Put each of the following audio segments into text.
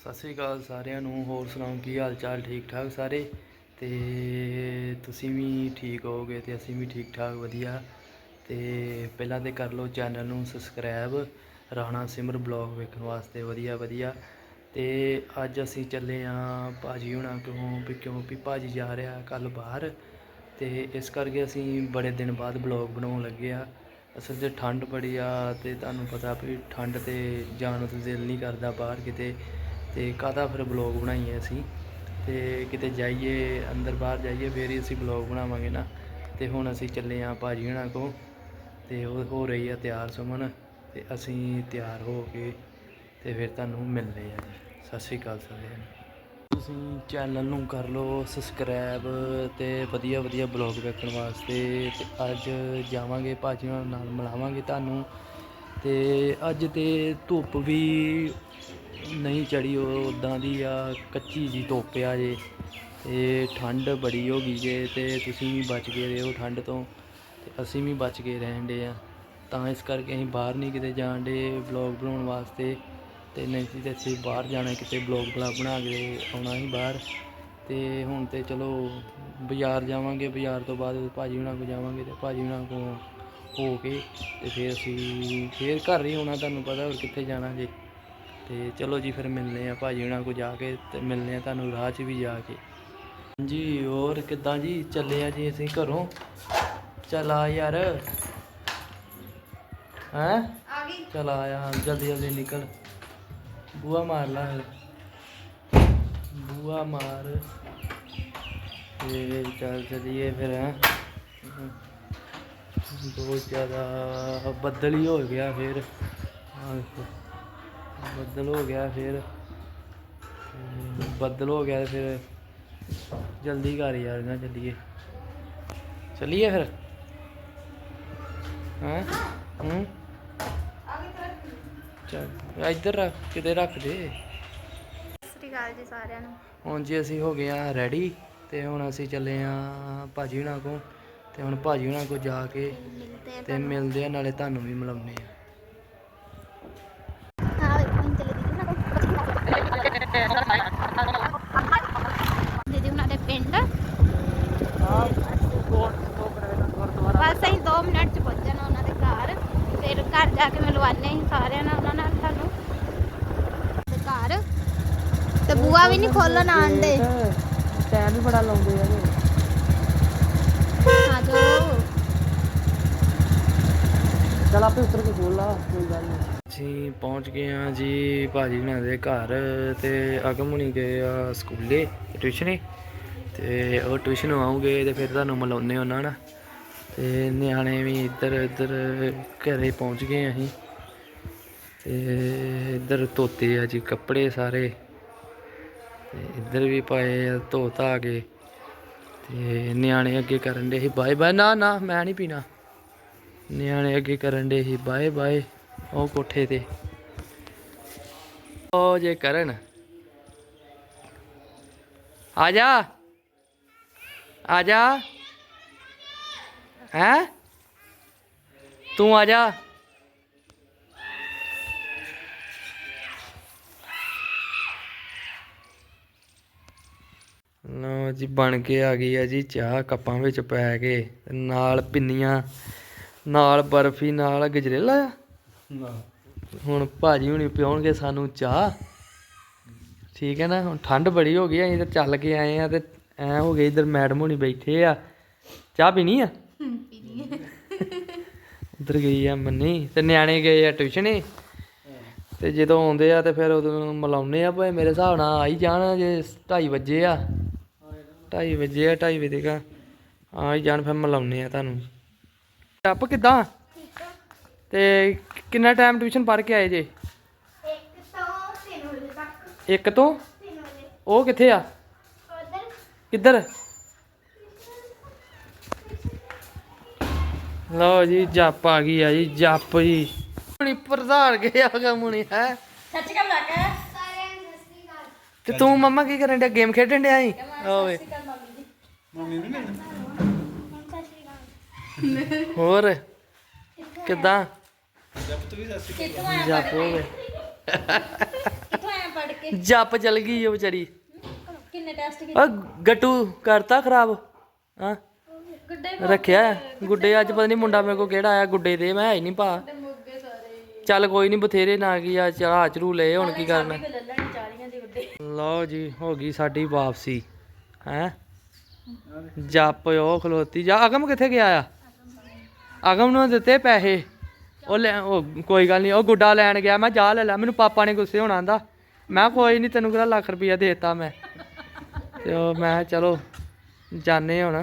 ਸਤਿ ਸ੍ਰੀ ਅਕਾਲ ਸਾਰਿਆਂ ਨੂੰ, ਹੋਰ ਸੁਣਾਓ ਕੀ ਹਾਲ ਚਾਲ, ਠੀਕ ਠਾਕ ਸਾਰੇ? ਤੇ ਤੁਸੀਂ ਵੀ ਠੀਕ ਹੋਗੇ ਤੇ ਅਸੀਂ ਵੀ ਠੀਕ ਠਾਕ, ਵਧੀਆ। ਤੇ ਪਹਿਲਾਂ ਤੇ ਕਰ ਲਓ ਚੈਨਲ ਨੂੰ ਸਬਸਕ੍ਰਾਈਬ, ਰਾਣਾ ਸਿਮਰ ਬਲੌਗ ਵੇਖਣ ਵਾਸਤੇ, ਵਧੀਆ ਵਧੀਆ। ਤੇ ਅੱਜ ਅਸੀਂ ਚੱਲੇ ਆਂ ਭਾਜੀ ਹੁਣਾਂ ਕਿਉਂ ਵੀ ਕਿਉਂ ਵੀ ਭਾਜੀ ਜਾ ਰਿਹਾ ਕੱਲ ਬਾਹਰ। ਤੇ ਇਸ ਕਰਕੇ ਅਸੀਂ ਬੜੇ ਦਿਨ ਬਾਅਦ ਬਲੌਗ ਬਣਾਉਣ ਲੱਗੇ ਆ। ਅਸਲ 'ਚ ਠੰਡ ਬੜੀ ਆ ਤੇ ਤੁਹਾਨੂੰ ਪਤਾ ਵੀ ਠੰਡ ਤੇ ਜਾਣ ਨੂੰ ਦਿਲ ਨਹੀਂ ਕਰਦਾ ਬਾਹਰ ਕਿਤੇ। ਤੇ ਕਾਹਦਾ ਫਿਰ ਬਲੌਗ ਬਣਾਈਏ ਅਸੀਂ? ਤੇ ਕਿਤੇ ਜਾਈਏ, ਅੰਦਰ ਬਾਹਰ ਜਾਈਏ, ਫੇਰ ਹੀ ਅਸੀਂ ਬਲੌਗ ਬਣਾਵਾਂਗੇ ਨਾ। ਤੇ ਹੁਣ ਅਸੀਂ ਚੱਲੇ ਆਂ ਭਾਜੀ ਹੁਣਾਂ ਕੋ ਤੇ ਉਹ ਹੋ ਰਹੀ ਆ ਤਿਆਰ ਸੁਮਨ। ਤੇ ਅਸੀਂ ਤਿਆਰ ਹੋ ਕੇ ਤੇ ਫਿਰ ਤੁਹਾਨੂੰ ਮਿਲਦੇ ਆ ਜੀ। ਸਤਿ ਸ਼੍ਰੀ ਅਕਾਲ ਸਾਰਿਆਂ ਨੂੰ। ਤੁਸੀਂ ਚੈਨਲ ਨੂੰ ਕਰ ਲਓ ਸਬਸਕ੍ਰਾਈਬ ਤੇ ਵਧੀਆ ਵਧੀਆ ਬਲੌਗ ਵੇਖਣ ਵਾਸਤੇ। ਤੇ ਅੱਜ ਜਾਵਾਂਗੇ ਭਾਜੀ ਹੋਣਾਂ ਨਾਲ ਮਿਲਾਵਾਂਗੇ ਤੁਹਾਨੂੰ। ਤੇ ਅੱਜ ਤੇ ਧੁੱਪ ਵੀ ਨਹੀਂ ਚੜੀ ਉਹ ਉਦਾਂ ਦੀ ਆ, ਕੱਚੀ ਜੀ ਧੁੱਪ ਆ ਜੇ। ਤੇ ਠੰਡ ਬੜੀ ਹੋ ਗਈ ਜੇ ਤੇ ਤੁਸੀਂ ਵੀ ਬਚ ਕੇ ਰਹੋ ਠੰਡ ਤੋਂ। ਤੇ ਅਸੀਂ ਵੀ ਬਚ ਕੇ ਰਹਿਣ ਦੇ ਆ। ਤਾਂ ਇਸ ਕਰਕੇ ਅਸੀਂ ਬਾਹਰ ਨਹੀਂ ਕਿਤੇ ਜਾਣ ਦੇ ਵਲੌਗ ਬਣਾਉਣ ਵਾਸਤੇ। ਤੇ ਨਹੀਂ ਤੇ ਅਸੀਂ ਬਾਹਰ ਜਾਣਾ, ਕਿਤੇ ਬਲੌਗ ਬਲਾ ਬਣਾ ਕੇ ਆਉਣਾ ਸੀ ਬਾਹਰ। ਤੇ ਹੁਣ ਤੇ ਚਲੋ, ਬਾਜ਼ਾਰ ਜਾਵਾਂਗੇ। ਬਾਜ਼ਾਰ ਤੋਂ ਬਾਅਦ ਭਾਜੀ ਹੁਣਾਂ ਕੋਲ ਜਾਵਾਂਗੇ ਤੇ ਭਾਜੀ ਹੁਣਾਂ ਕੋਲ ਹੋ ਕੇ ਤੇ ਫਿਰ ਅਸੀਂ, ਫਿਰ ਘਰ ਹੀ ਆਉਣਾ, ਤੁਹਾਨੂੰ ਪਤਾ ਹੋਰ ਕਿੱਥੇ ਜਾਣਾ ਜੇ। ਤੇ ਚਲੋ ਜੀ ਫਿਰ ਮਿਲਨੇ ਆ ਭਾਜੀ ਹੁਣਾਂ ਕੋਲ ਜਾ ਕੇ ਤੇ ਮਿਲਨੇ ਆ ਤੁਹਾਨੂੰ ਰਾਹ 'ਚ ਵੀ ਜਾ ਕੇ। ਹਾਂਜੀ ਹੋਰ ਕਿੱਦਾਂ ਜੀ? ਚੱਲੇ ਆ ਜੀ ਅਸੀਂ ਘਰੋਂ। ਚੱਲ ਆ ਯਾਰ। ਹੈਂ? ਆ ਗਈ। ਚਲ ਆਇਆ ਜਲਦੀ ਜਲਦੀ ਨਿਕਲ। ਬੂਆ ਮਾਰ ਲਾ ਫਿਰ। ਬੂਆ ਮਾਰ। ਤੇ ਚੱਲ ਚਲੀਏ ਫਿਰ ਹੈਂ। ਬਹੁਤ ਜ਼ਿਆਦਾ ਬੱਦਲ ਹੀ ਹੋ ਗਿਆ ਫਿਰ। ਆਹ ਦੇਖੋ, ਬੱਦਲ ਹੋ ਗਿਆ ਫਿਰ। ਬੱਦਲ ਹੋ ਗਿਆ ਫਿਰ ਜਲਦੀ ਕਰ ਯਾਰ ਨਾ ਚੱਲੀਏ। ਚੱਲੀਏ ਫਿਰ? ਹੈਂ? ਹੂੰ? ਚੱਲ ਇੱਧਰ ਰੱਖ ਕਿਤੇ ਰੱਖ ਦੇ। ਸਤਿ ਸ੍ਰੀ ਅਕਾਲ ਜੀ ਸਾਰਿਆਂ ਨੂੰ। ਹੁਣ ਜੀ ਅਸੀਂ ਹੋ ਗਏ ਆ ਰੈਡੀ ਤੇ ਹੁਣ ਅਸੀਂ ਚੱਲੇ ਆ ਭਾਜੀ ਹੁਣਾਂ ਕੋ ਤੇ ਹੁਣ ਭਾਜੀ ਹੁਣਾਂ ਕੋ ਜਾ ਕੇ ਤੇ ਮਿਲਦੇ ਆ ਨਾਲੇ ਤੁਹਾਨੂੰ ਵੀ ਮਿਲਾਉਂਦੇ ਆ ਹਾਂ ਵੇਖੋ ਚਲੇ ਦੀਦੀ ਉਹਨਾਂ ਦੇ ਪਿੰਡ ਬਸ ਅਸੀਂ 2 ਮਿੰਟ ਚ ਪਹੁੰਚ ਜਾਣਾ ਉਹਨਾਂ ਦੇ ਘਰ ਫਿਰ ਘਰ ਜਾ ਕੇ ਮਿਲਵਾਨੇ ਸਾਰਿਆਂ ਨਾਲ ਉਹਨਾਂ ਨਾਲ ਤੁਹਾਨੂੰ ਤੇ ਘਰ ਤੇ ਬੂਆ ਵੀ ਨਹੀਂ ਖੋਲਣ ਆਂਦੇ ਟਾਈਮ ਵੀ ਬੜਾ ਲਾਉਂਦੇ ਆ ਆ ਜਾਓ ਚਲ ਆਪੇ ਉੱਤਰ ਕੇ ਖੋਲ ਲਾ, ਕੋਈ ਗੱਲ ਨਹੀਂ ਅਸੀਂ ਪਹੁੰਚ ਗਏ ਆ ਜੀ ਭਾਜੀ ਹੁਣਾਂ ਦੇ ਘਰ ਤੇ ਅਗਮ ਹੁਣੀ ਗਏ ਆ ਸਕੂਲੇ, ਟਿਊਸ਼ਨੇ। ਤੇ ਉਹ ਟਿਊਸ਼ਨ ਆਉਗੇ ਤੇ ਫਿਰ ਤੁਹਾਨੂੰ ਮਿਲਾਉਂਦੇ ਉਹਨਾਂ ਨਾਲ। ਤੇ ਨਿਆਣੇ ਵੀ ਇੱਧਰ ਇੱਧਰ ਘਰੇ ਪਹੁੰਚ ਗਏ ਅਸੀਂ। ਤੇ ਇੱਧਰ ਧੋਤੇ ਆ ਜੀ ਕੱਪੜੇ ਸਾਰੇ। ਤੇ ਇੱਧਰ ਵੀ ਪਾਏ ਆ, ਧੋ ਧਾ ਕੇ। ਤੇ ਨਿਆਣੇ ਅੱਗੇ ਕਰਨ ਦੇ ਸੀ ਬਾਏ ਬਾਏ ਨਾ ਨਾ, ਮੈਂ ਨਹੀਂ ਪੀਣਾ। ਨਿਆਣੇ ਅੱਗੇ ਕਰਨ ਦੇ ਸੀ, ਬਾਏ ਬਾਏ, ਉਹ ਕੋਠੇ ਤੇ। ਉਹ ਜੇ ਕਰਨ। ਆ ਜਾ। ਆ ਜਾ। ਹੈ? ਤੂੰ ਆ ਜਾ। ਲਓ ਜੀ, ਬਣ ਕੇ ਆ ਗਈ ਆ ਜੀ ਚਾਹ, ਕੱਪਾਂ ਵਿੱਚ ਪੈ ਕੇ ਨਾਲ ਪਿੰਨੀਆਂ। ਨਾਲ ਬਰਫੀ ਨਾਲ ਗਜਰੇਲਾ ਆ। ਹੁਣ ਭਾਜੀ ਹੁਣੀ ਪਿਉਣਗੇ ਸਾਨੂੰ ਚਾਹ। ਠੀਕ ਹੈ ਨਾ ਹੁਣ ਠੰਡ ਬੜੀ ਹੋ ਗਈ ਅਸੀਂ ਤਾਂ ਚੱਲ ਕੇ ਆਏ ਆ ਤੇ ਐ ਹੋ ਗਏ ਇਧਰ ਮੈਡਮ ਹੁਣੀ ਬੈਠੇ ਆ। ਚਾਹ ਪੀਣੀ ਆ? ਉਧਰ ਗਈ ਆ ਮੰਨੀ ਤੇ ਨਿਆਣੇ ਗਏ ਆ ਟਿਊਸ਼ਨੇ ਤੇ ਜਦੋਂ ਆਉਂਦੇ ਆ ਤੇ ਫਿਰ ਉਦੋਂ ਮਿਲਾਉਨੇ ਆ ਭਾਈ ਮੇਰੇ ਹਿਸਾਬ ਨਾਲ ਆਈ ਜਾਣ ਜੇ 2:30 ਵਜੇ ਆ। 2:30 ਵਜੇ ਆ 2:30 ਵਜੇ ਤੱਕ ਆ ਹੀ ਜਾਣ ਫਿਰ ਮਿਲਾਉਨੇ ਆ ਤੁਹਾਨੂੰ। ਟੱਪ ਕਿੱਦਾਂ? ਤੇ ਕਿੰਨਾ ਟਾਈਮ ਟਿਊਸ਼ਨ ਪੜ੍ਹ ਕੇ ਆਏ ਜੇ? ਇੱਕ ਤੋਂ 3 ਵਜੇ ਤੱਕ। ਇੱਕ ਤੋਂ? 3 ਵਜੇ। ਉਹ ਕਿੱਥੇ ਆ? ਉਧਰ। ਕਿੱਧਰ? ਲਓ ਜੀ ਜੱਪ ਆ ਗਈ ਆ ਜੀ ਜੱਪ ਜੀ। ਹੁਣੀ ਪ੍ਰਧਾਨ ਗਿਆ ਗਾ ਮੁਣੀ ਹੈ? ਸੱਚ ਕਾ ਬਲਾ ਕੇ ਸਾਰਿਆਂ ਨੂੰ ਸਤਿ ਸ੍ਰੀ ਅਕਾਲ। ਤੇ ਤੂੰ ਮੰਮਾ ਕੀ ਕਰਨ ਡਿਆ? ਗੇਮ ਖੇਡਣ ਡਿਆ ਸੀ? ਓਏ। ਹੋਰ? ਕਿਦਾਂ? ਕਿੱਥੋਂ ਆਇਆ ਜੱਪ ਹੋ ਗਏ। ਕਿੱਥੋਂ ਆਇਆ ਪੜ ਕਰਕੇ ਜੱਪ ਚਲ ਗਈ ਉਹ ਵਿਚਾਰੀ। ਕਿੰਨੇ ਟੈਸਟ ਆ, ਗੱਟੂ ਕਰਤਾ ਖਰਾਬ? ਹਾਂ। ਗੁੱਡੇ ਰੱਖਿਆ? ਹੈ। ਗੁੱਡੇ ਅੱਜ ਪਤਾ ਨਹੀਂ ਮੁੰਡਾ ਮੇਰੇ ਕੋ ਕਿਹੜਾ ਆਇਆ, ਗੁੱਡੇ ਦੇ, ਮੈਂ ਹੈ ਹੀ ਨਹੀਂ ਭਾ। ਮੁੱਗੇ ਸਾਰੇ ਚੱਲ ਕੋਈ ਨਹੀਂ ਬਥੇਰੇ ਨਾ ਕੀ ਆ ਚਾਹ ਚਰੂ ਲਏ, ਹੁਣ ਕੀ ਕਰਨਾ। ਲੈ ਲੈਣੀ ਚਾਲੀਆਂ ਦੇ ਗੁੱਡੇ ਲਓ ਜੀ, ਹੋ ਗਈ ਸਾਡੀ ਵਾਪਸੀ। ਹੈ? ਜੱਪ, ਉਹ ਖਲੋਤੀ। ਜਾ ਅਗਮ ਕਿੱਥੇ ਗਿਆ ਆ? ਅਗਮ ਨੂੰ ਦਿੱਤੇ ਪੈਸੇ। ਉਹ ਲੈ ਉਹ ਕੋਈ ਗੱਲ ਨਹੀਂ ਉਹ ਗੁੱਡਾ ਲੈਣ ਗਿਆ ਮੈਂ ਜਾ ਲੈ ਲੈ ਮੈਨੂੰ ਪਾਪਾ ਨੇ ਗੁੱਸੇ ਹੋਣਾ ਆਂਦਾ। ਮੈਂ ਕੋਈ ਨਹੀਂ ਤੈਨੂੰ ਕਿਹੜਾ ਲੱਖ ਰੁਪਈਆ ਦੇਤਾ ਮੈਂ। ਤੇ ਉਹ ਮੈਂ ਚਲੋ ਜਾਣੇ ਹੁਣ।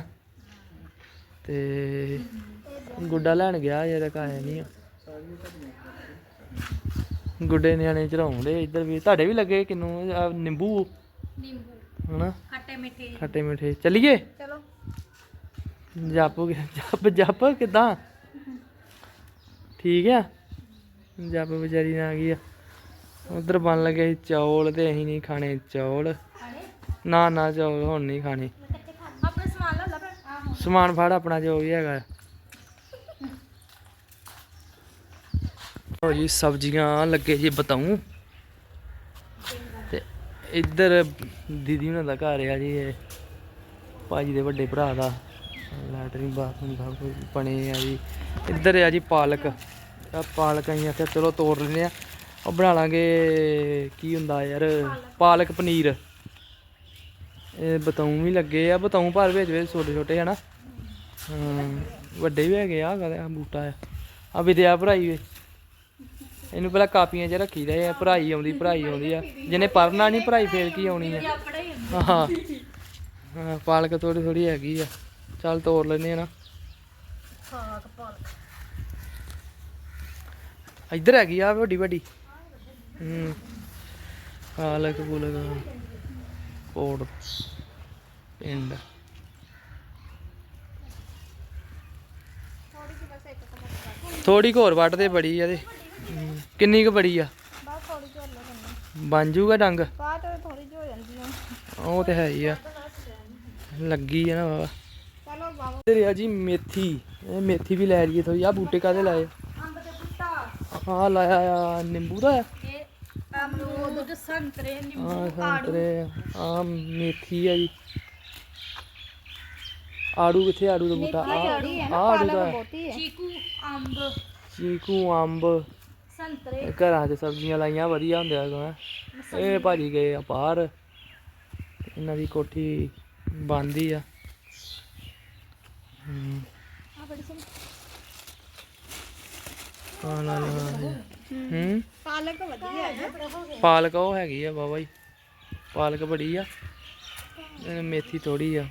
ਤੇ ਗੁੱਡਾ ਲੈਣ ਗਿਆ ਯਾਰ ਕਾਇਆ ਨਹੀਂ। ਗੁੱਡੇ ਨਿਆਣੇ ਚੜਾਉਂਦੇ ਇੱਧਰ ਵੀ। ਤੁਹਾਡੇ ਵੀ ਲੱਗੇ ਕਿਨੂੰ? ਨਿੰਬੂ? ਨਿੰਬੂ। ਹਨਾ? ਖੱਟੇ ਮਿੱਠੇ ਖੱਟੇ ਮਿੱਠੇ ਚੱਲੀਏ? ਚਲੋ। ਜੱਪ ਜੱਪ ਜੱਪ ਕਿਦਾਂ? ਠੀਕ ਆ? ਜੱਪ ਵਿਚਾਰੀ ਆ ਗਈ ਆ? ਉਧਰ ਬਣ ਲੱਗੇ ਸੀ ਚੌਲ ਤੇ ਅਸੀਂ ਨਹੀਂ ਖਾਣੇ ਚੌਲ। ਨਾ ਨਾ ਚੌਲ ਹੁਣ ਨਹੀਂ ਖਾਣੇ। ਆਪਣਾ ਸਮਾਨ ਲੈ ਲੈ ਸਮਾਨ ਫੜ ਆਪਣਾ ਜੋ ਵੀ ਹੈਗਾ। ਹੋ ਜੀ ਸਬਜ਼ੀਆਂ ਲੱਗੇ ਜੀ ਬਤਾਉ ਤੇ ਇੱਧਰ ਦੀਦੀ ਉਹਨਾਂ ਦਾ ਘਰ ਆ ਜੀ ਇਹ। ਭਾਜੀ ਦੇ ਵੱਡੇ ਭਰਾ ਦਾ। ਲੈਟਰਿੰਗ ਬਾਥਰੂਮ ਸਭ ਕੁਝ ਬਣੇ ਆ ਜੀ। ਇੱਧਰ ਆ ਜੀ ਪਾਲਕ। ਆ ਪਾਲਕ ਅਸੀਂ ਆਖਿਆ, ਚਲੋ ਤੋੜ ਲੈਂਦੇ ਆ। ਉਹ ਬਣਾ ਲਾਂਗੇ, ਕੀ ਹੁੰਦਾ ਯਾਰ? ਪਾਲਕ ਪਨੀਰ। ਇਹ ਬਤਾਉ ਵੀ ਲੱਗੇ ਆ, ਬਤਾਉ ਭਰ ਵਿੱਚ ਵਿੱਚ ਛੋਟੇ ਛੋਟੇ, ਹਨਾ? ਹਾਂ ਵੱਡੇ ਵੀ ਹੈਗੇ ਆ ਆ ਬੂਟਾ ਆ। ਆ ਵਿਦਿਆ ਭਰਾਈ ਵੇ ਇਹਨੂੰ ਪਹਿਲਾਂ ਕਾਪੀਆਂ 'ਚ ਰੱਖੀ ਦਾ ਆ ਭਰਾਈ ਆਉਂਦੀ ਭਰਾਈ ਆਉਂਦੀ ਆ। ਜਿਹਨੇ ਪੜਨਾ ਨਹੀਂ ਭਰਾਈ ਫੇਰ ਕੀ ਆਉਣੀ ਆ? ਆਪਣਾ ਹਾਂ ਹਾਂ ਪਾਲਕ ਥੋੜੀ ਥੋੜੀ ਹੈਗੀ ਆ। ਚੱਲ ਤੋੜ ਲੈਨੇ ਆ ਨਾ। ਸਾਗ ਪਾਲਕ ਇੱਧਰ ਹੈਗੀ ਆ ਵੱਡੀ ਵੱਡੀ। ਹੂੰ। ਪਾਲਕ ਪੂਲਕ ਕੋੜ ਪਿੰਡ। ਥੋੜੀ ਹੋਰ ਵੱਟਦੇ ਬੜੀ ਆ ਤੇ ਕਿੰਨੀ ਕੁ ਬੜੀ ਆ? ਬਣ ਜੂਗਾ ਡੰਗ? ਬਾਅਦ ਵਿੱਚ ਥੋੜੀ ਜਿਹੀ ਹੋ ਜਾਂਦੀ ਆ। ਉਹ ਤੇ ਹੈ ਹੀ ਆ। ਲੱਗੀ ਆ ਨਾ ਬਾਬੂ ਇੱਧਰ ਆ ਜੀ ਮੇਥੀ। ਇਹ ਮੇਥੀ ਵੀ ਲੈ ਲਈਏ ਥੋੜੀ ਆ ਬੂਟੇ ਕਾਦੇ ਲਾਏ? ਅੰਬ ਦੇ ਬੁੱਟਾ ਆ ਲਾਇਆ ਆ ਨਿੰਬੂ ਦਾ। ਆ ਇਹ ਅਮਰੂਦ ਸੰਤਰੇ। ਨਿੰਬੂ ਸੰਤਰੇ ਆ ਮੇਥੀ ਆ ਜੀ। ਆੜੂ ਕਿੱਥੇ ਆੜੂ ਦਾ ਬੂਟਾ। ਆ ਆ ਆੜੂ ਦਾ। ਹੈ ਚੀਕੂ ਅੰਬ। ਚੀਕੂ ਅੰਬ। ਸੰਤਰੇ। ਘਰਾਂ 'ਚ ਸਬਜ਼ੀਆਂ ਲਾਈਆਂ ਵਧੀਆ ਹੁੰਦੀਆਂ ਗਾ ਇਹ ਭਾਜੀ ਗਏ ਆ ਬਾਹਰ। ਇਹਨਾਂ ਦੀ ਕੋਠੀ ਬੰਦੀ ਆ। ਹੂੰ ਆ ਹੂੰ ਪਾਲਕ ਵਧੀਆ ਹੈ ਪਾਲਕ ਉਹ ਹੈਗੀ ਆ ਬਾਬਾ ਜੀ ਪਾਲਕ ਬੜੀ ਆ। ਮੇਥੀ ਥੋੜੀ ਆ।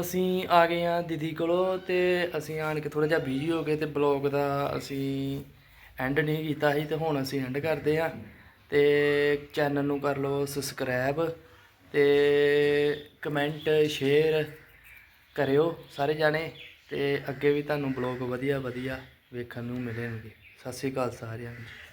ਅਸੀਂ ਆ ਗਏ ਆ ਦੀਦੀ ਕੋਲੋਂ ਤੇ ਅਸੀਂ ਆਣ ਕੇ ਥੋੜਾ ਜਿਹਾ ਬਿਜ਼ੀ ਹੋ ਗਏ ਤੇ ਬਲੌਗ ਦਾ ਅਸੀਂ ਐਂਡ ਨਹੀਂ ਕੀਤਾ ਸੀ ਤੇ ਹੁਣ ਅਸੀਂ ਐਂਡ ਕਰਦੇ ਆ। ਤੇ ਚੈਨਲ ਨੂੰ ਕਰ ਲਓ ਸਬਸਕ੍ਰਾਈਬ ਤੇ ਕਮੈਂਟ ਸ਼ੇਅਰ ਕਰਿਓ ਸਾਰੇ ਜਾਣੇ ਤੇ ਅੱਗੇ ਵੀ ਤੁਹਾਨੂੰ ਬਲੌਗ ਵਧੀਆ ਵਧੀਆ ਵੇਖਣ ਨੂੰ ਮਿਲਣਗੇ। ਸਤਿ ਸ਼੍ਰੀ ਅਕਾਲ ਸਾਰਿਆਂ ਨੂੰ।